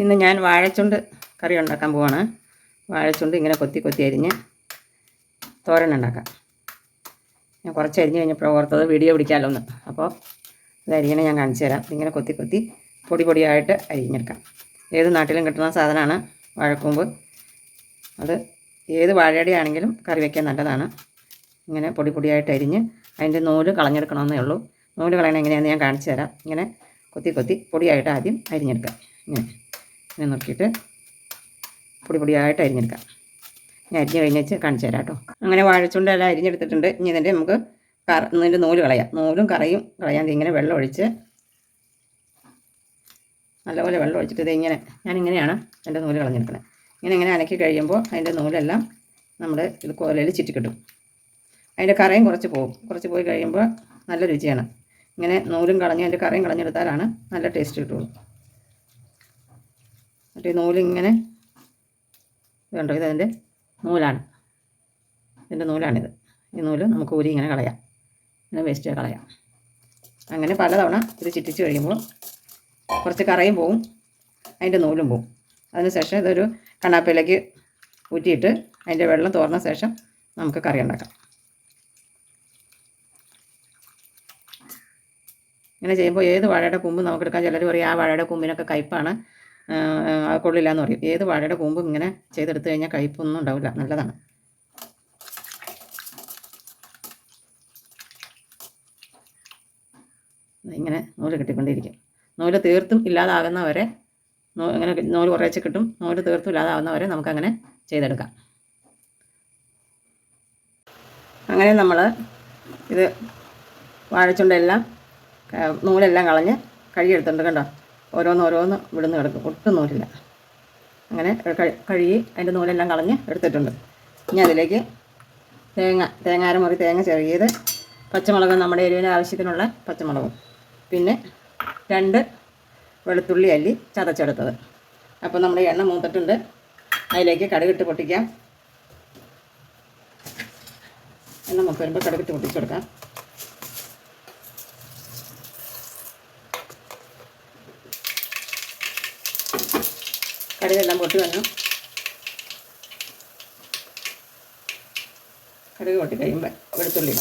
ഇന്ന് ഞാൻ വാഴച്ചുണ്ട് കറി ഉണ്ടാക്കാൻ പോവാണ്. വാഴച്ചുണ്ട് ഇങ്ങനെ കൊത്തി കൊത്തി അരിഞ്ഞ് തോരൻ ഉണ്ടാക്കാം. ഞാൻ കുറച്ച് അരിഞ്ഞ് കഴിഞ്ഞപ്പോൾ ഓർത്തത് വീഡിയോ പിടിക്കാമല്ലോ ഒന്ന് അപ്പോൾ ഇത് ഞാൻ കാണിച്ചു തരാം. ഇങ്ങനെ കൊത്തി കൊത്തി പൊടി പൊടിയായിട്ട് അരിഞ്ഞെടുക്കാം. ഏത് നാട്ടിലും കിട്ടുന്ന സാധനമാണ് വാഴക്കൂമ്പ്. അത് ഏത് വാഴയുടെ ആണെങ്കിലും കറി വയ്ക്കാൻ നല്ലതാണ്. ഇങ്ങനെ പൊടി പൊടിയായിട്ട് അരിഞ്ഞ് അതിന്റെ നൂൽ കളഞ്ഞെടുക്കണമെന്നേ ഉള്ളൂ. നൂൽ കളയണം എങ്ങനെയാണെന്ന് ഞാൻ കാണിച്ചു തരാം. ഇങ്ങനെ കൊത്തി കൊത്തി പൊടിയായിട്ട് ആദ്യം അരിഞ്ഞെടുക്കാം. ഇങ്ങനെ. ഇങ്ങനെ നോക്കിയിട്ട് പൊടി പൊടിയായിട്ട് അരിഞ്ഞെടുക്കാം. ഞാൻ അരിഞ്ഞ് കഴിഞ്ഞേച്ച് കാണിച്ചു തരാം കേട്ടോ. അങ്ങനെ വാഴച്ചുണ്ടെല്ലാം അരിഞ്ഞെടുത്തിട്ടുണ്ട്. ഇനി ഇതിന്റെ നമുക്ക് കറ ഇതിന്റെ നൂൽ കളയാം. നൂലും കറയും കളയാൻ ഇങ്ങനെ വെള്ളം ഒഴിച്ച് നല്ലപോലെ വെള്ളം ഒഴിച്ചിട്ട് ഇത് ഇങ്ങനെ ഞാനിങ്ങനെയാണ് എന്റെ നൂൽ കളഞ്ഞെടുക്കുന്നത്. ഇങ്ങനെ ഇങ്ങനെ അലക്കി കഴിയുമ്പോൾ അതിന്റെ നൂലെല്ലാം നമ്മൾ ഇത് കോലയിൽ ചുറ്റിക്കിട്ടും. അതിന്റെ കറയും കുറച്ച് പോകും കുറച്ച് പോയി കഴിയുമ്പോൾ നല്ല രുചിയാണ്. ഇങ്ങനെ നൂലും കളഞ്ഞ് അതിന്റെ കറയും കളഞ്ഞെടുത്താലാണ് നല്ല ടേസ്റ്റ് കിട്ടുള്ളൂ. ഈ നൂലിങ്ങനെ ഇതുണ്ടോ ഇതതിന്റെ നൂലാണ്. ഇതിന്റെ നൂലാണിത്. ഈ നൂൽ നമുക്ക് ഊരി ഇങ്ങനെ കളയാം. ഇങ്ങനെ വേസ്റ്റ് കളയാം. അങ്ങനെ പലതവണ ഇത് ചിറ്റിച്ച് കഴിയുമ്പോൾ കുറച്ച് കറയും പോവും അതിന്റെ നൂലും പോവും. അതിനുശേഷം ഇതൊരു കണ്ണാപ്പയിലേക്ക് ഊറ്റിയിട്ട് അതിന്റെ വെള്ളം തോർന്ന ശേഷം നമുക്ക് കറി ഉണ്ടാക്കാം. ഇങ്ങനെ ചെയ്യുമ്പോൾ ഏത് വാഴയുടെ കൂമ്പും നമുക്ക് എടുക്കാൻ ചിലർ പറയും ആ വാഴയുടെ കൂമ്പിനൊക്കെ കയ്പ്പാണ്. കൊള്ളില്ല എന്ന് പറയും. ഏത് വാഴയുടെ കൂമ്പും ഇങ്ങനെ ചെയ്തെടുത്തു കഴിഞ്ഞാൽ കയ്പൊന്നും ഉണ്ടാവില്ല. നല്ലതാണ്. ഇങ്ങനെ നൂൽ കിട്ടിക്കൊണ്ടിരിക്കും. നൂൽ തീർത്തും ഇല്ലാതാകുന്നവരെ ഇങ്ങനെ നൂൽ കുറേച്ച് കിട്ടും. നൂൽ തീർത്തും ഇല്ലാതാകുന്നവരെ നമുക്കങ്ങനെ ചെയ്തെടുക്കാം. അങ്ങനെ നമ്മൾ ഇത് വാഴച്ചുണ്ടെല്ലാം നൂലെല്ലാം കളഞ്ഞ് കഴുകിയെടുത്തിട്ടുണ്ട് കണ്ടോ? ഓരോന്ന് ഇവിടുന്ന് വിടുന്ന് കിടക്കും. ഒട്ടും നൂലില്ല അങ്ങനെ കഴുകി അതിന്റെ നൂലെല്ലാം കളഞ്ഞ് എടുത്തിട്ടുണ്ട്. ഇനി അതിലേക്ക് തേങ്ങ തേങ്ങാര മുറി തേങ്ങ ചെറിയത് പച്ചമുളക് നമ്മുടെ എരിവിന് ആവശ്യത്തിനുള്ള പച്ചമുളകും. പിന്നെ രണ്ട് വെളുത്തുള്ളി അല്ലി ചതച്ചെടുത്തത്. അപ്പോൾ നമ്മുടെ എണ്ണ മൂത്തിട്ടുണ്ട്. അതിലേക്ക് കടുകിട്ട് പൊട്ടിക്കാം. എണ്ണ മൂത്ത് വരുമ്പോൾ കടുകിട്ട് പൊട്ടിച്ചെടുക്കാം. കടുകെല്ലാം പൊട്ടി വന്നു. കടുക് പൊട്ടി കഴിയുമ്പോൾ വെളുത്തുള്ളി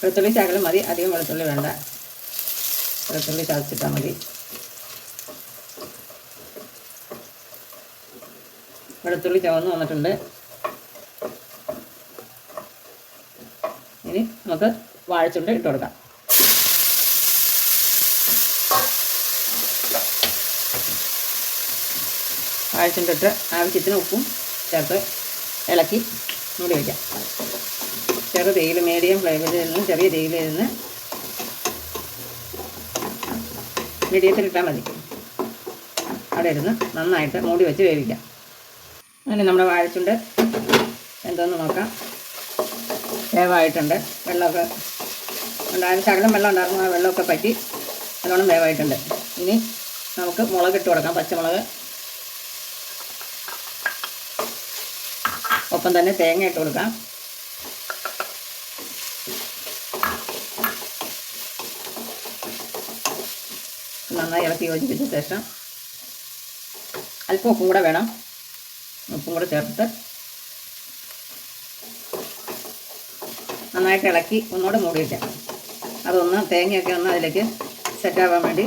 വെളുത്തുള്ളി ചാക്കലും മതി. അധികം വെളുത്തുള്ളി വേണ്ട. വെളുത്തുള്ളി ചതച്ചിട്ടാൽ മതി. വെളുത്തുള്ളി ചുവന്ന് വന്നിട്ടുണ്ട്. ഇനി നമുക്ക് വാഴച്ചുണ്ട് ഇട്ട് കൊടുക്കാം. വാഴച്ചുണ്ടിട്ട് ആവശ്യത്തിന് ഉപ്പും ചേർത്ത് ഇളക്കി മൂടി വയ്ക്കാം. ചെറു തേയില മീഡിയം ഫ്ലേവറിൽ നിന്ന് ചെറിയ തേയിലയിൽ നിന്ന് മീഡിയത്തിലിട്ടാൽ മതി. അവിടെ ഇരുന്ന് നന്നായിട്ട് മൂടി വെച്ച് വേവിക്കാം. അങ്ങനെ നമ്മുടെ വാഴച്ചുണ്ട് എന്തോന്ന് നോക്കാം. വേവായിട്ടുണ്ട്. വെള്ളമൊക്കെ ഉണ്ടായിരുന്നു. ശകലം വെള്ളം ഉണ്ടായിരുന്നു. ആ വെള്ളമൊക്കെ പറ്റി നല്ലോണം വേവായിട്ടുണ്ട്. ഇനി നമുക്ക് മുളക് ഇട്ട് കൊടുക്കാം. പച്ചമുളക് ഒപ്പം തന്നെ തേങ്ങ ഇട്ട് കൊടുക്കാം. നന്നായി ഇളക്കി യോജിപ്പിച്ച ശേഷം അല്പം ഉപ്പും കൂടെ വേണം. ഉപ്പും കൂടെ ചേർത്ത് നന്നായിട്ട് ഇളക്കി ഒന്നുകൂടെ മൂടിയിട്ട് അതൊന്ന് തേങ്ങയൊക്കെ ഒന്ന് അതിലേക്ക് സെറ്റാവാൻ വേണ്ടി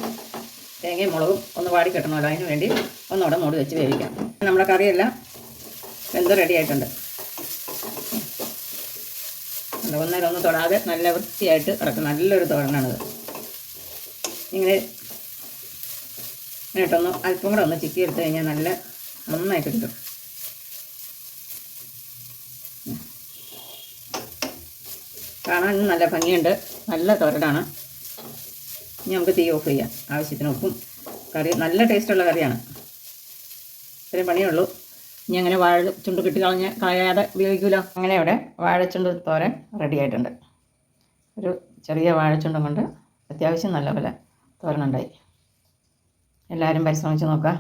തേങ്ങയും മുളകും ഒന്ന് വാടി കിട്ടണമല്ലോ അതിന് വേണ്ടി ഒന്നുകൂടെ മൂടി വെച്ച് വേവിക്കാം. നമ്മുടെ കറിയെല്ലാം വെന്ത് റെഡി ആയിട്ടുണ്ട്. അല്ല, ഒന്നേരം ഒന്ന് തൊടാതെ നല്ല വൃത്തിയായിട്ട് കിടക്കും നല്ലൊരു തോരനാണിത്. ഇങ്ങനെ ഇങ്ങോട്ടൊന്ന് അല്പം കൂടെ ഒന്ന് ചിക്കി എടുത്തു കഴിഞ്ഞാൽ നല്ല നന്നായിട്ട് കിട്ടും. കാണാൻ നല്ല ഭംഗിയുണ്ട്. നല്ല തോരനാണ്. ഇനി നമുക്ക് തീ ഓഫ് ചെയ്യാം. ആവശ്യത്തിന് ഉപ്പും കറി നല്ല ടേസ്റ്റുള്ള കറിയാണ്. ഇത്രയും പണിയുള്ളൂ ഇനി അങ്ങനെ വാഴ ചുണ്ട് കിട്ടി കളഞ്ഞ കളയാതെ ഉപയോഗിക്കുമല്ലോ അങ്ങനെ ഇവിടെ വാഴച്ചുണ്ട് തോരൻ റെഡി ആയിട്ടുണ്ട്. ഒരു ചെറിയ വാഴച്ചുണ്ടും കൊണ്ട് അത്യാവശ്യം നല്ല പോലെ തോരനുണ്ടായി എല്ലാവരും പരിശ്രമിച്ച് നോക്കുക.